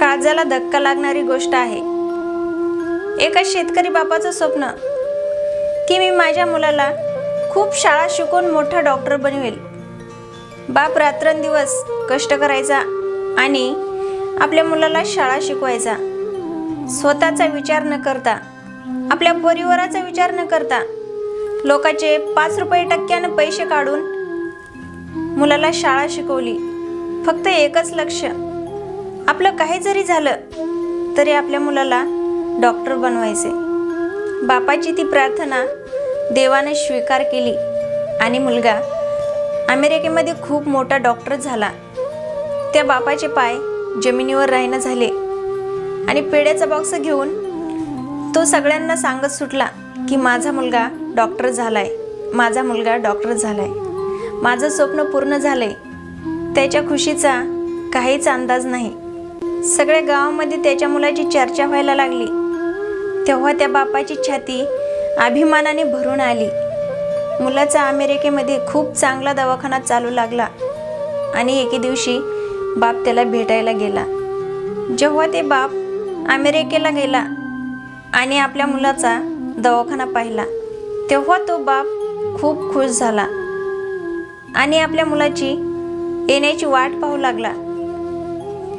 काळजाला धक्का लागणारी गोष्ट आहे. एका शेतकरी बापाचं स्वप्न की मी माझ्या मुलाला खूप शाळा शिकून मोठा डॉक्टर बनवेल. बाप रात्रंदिवस कष्ट करायचा आणि आपल्या मुलाला शाळा शिकवायचा. स्वतःचा विचार न करता आपल्या परिवाराचा विचार न करता लोकाचे पाच रुपये टक्क्यानं पैसे काढून मुलाला शाळा शिकवली. फक्त एकच लक्ष आपलं काही जरी झालं तरी आपल्या मुलाला डॉक्टर बनवायचे. बापाची ती प्रार्थना देवाने स्वीकार केली आणि मुलगा अमेरिकेमध्ये खूप मोठा डॉक्टर झाला. त्या बापाचे पाय जमिनीवर राहणं झाले आणि पेड्याचा बॉक्स घेऊन तो सगळ्यांना सांगत सुटला की माझा मुलगा डॉक्टर झालाय. माझा मुलगा डॉक्टर झालाय. माझं स्वप्न पूर्ण झालंय. त्याच्या खुशीचा काहीच अंदाज नाही. सगळ्या गावामध्ये त्याच्या मुलाची चर्चा व्हायला लागली. तेव्हा त्या बापाची छाती अभिमानाने भरून आली. मुलाचा अमेरिकेमध्ये खूप चांगला दवाखाना चालू लागला आणि एके दिवशी बाप त्याला भेटायला गेला. जेव्हा ते बाप अमेरिकेला गेला आणि आपल्या मुलाचा दवाखाना पाहिला तेव्हा तो बाप खूप खुश झाला आणि आपल्या मुलाची येण्याची वाट पाहू लागला.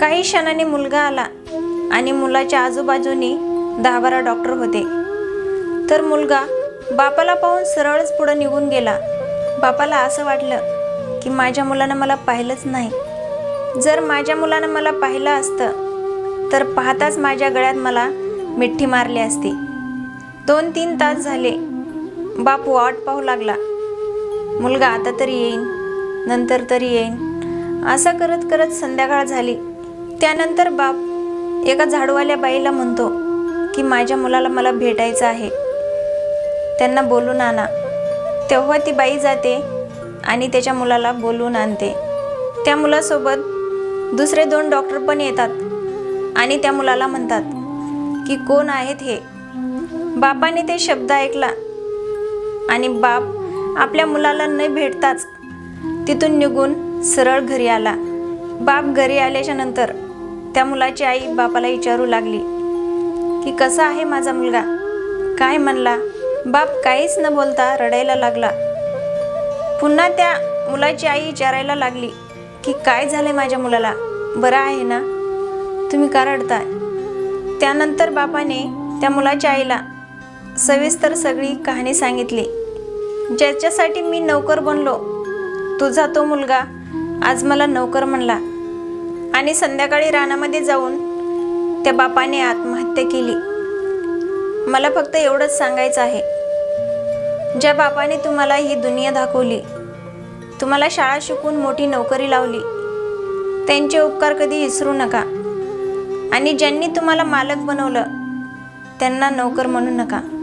काही क्षणाने मुलगा आला आणि मुलाच्या आजूबाजूनी दहा बारा डॉक्टर होते. तर मुलगा बापाला पाहून सरळच पुढं निघून गेला. बापाला असं वाटलं की माझ्या मुलानं मला पाहिलंच नाही. जर माझ्या मुलानं मला पाहिलं असतं तर पाहताच माझ्या गळ्यात मला मिठी मारली असती. दोन तीन तास झाले. बाप वाट पाहू लागला. मुलगा आता तरी येईन नंतर तरी येईन असं करत करत संध्याकाळ झाली. त्यानंतर बाप एका झाडवाल्या बाईला म्हणतो की माझ्या मुलाला मला भेटायचं आहे. त्यांना बोलून आणा तेव्हा ती बाई जाते आणि त्याच्या मुलाला बोलून आणते. त्या मुलासोबत दुसरे दोन डॉक्टर पण येतात आणि त्या मुलाला म्हणतात की कोण आहेत हे? बापाने ते शब्द ऐकला आणि बाप आपल्या मुलाला न भेटताच तिथून निघून सरळ घरी आला. बाप घरी आल्याच्यानंतर त्या मुलाची आई बापाला विचारू लागली की कसा आहे माझा मुलगा? काय म्हणला? बाप काहीच न बोलता रडायला लागला. पुन्हा त्या मुलाची आई विचारायला लागली की काय झाले माझ्या मुलाला? बरं आहे ना? तुम्ही का रडताय? त्यानंतर बापाने त्या मुलाच्या आईला सविस्तर सगळी कहाणी सांगितली. ज्याच्यासाठी मी नोकर बनलो तुझा तो मुलगा आज मला नोकर म्हणला. आणि संध्याकाळी रानामध्ये जाऊन त्या बापाने आत्महत्या केली. मला फक्त एवढंच सांगायचं आहे. ज्या बापाने तुम्हाला ही दुनिया दाखवली तुम्हाला शाळा शिकून मोठी नोकरी लावली त्यांचे उपकार कधी विसरू नका. आणि ज्यांनी तुम्हाला मालक बनवलं त्यांना नोकर म्हणू नका.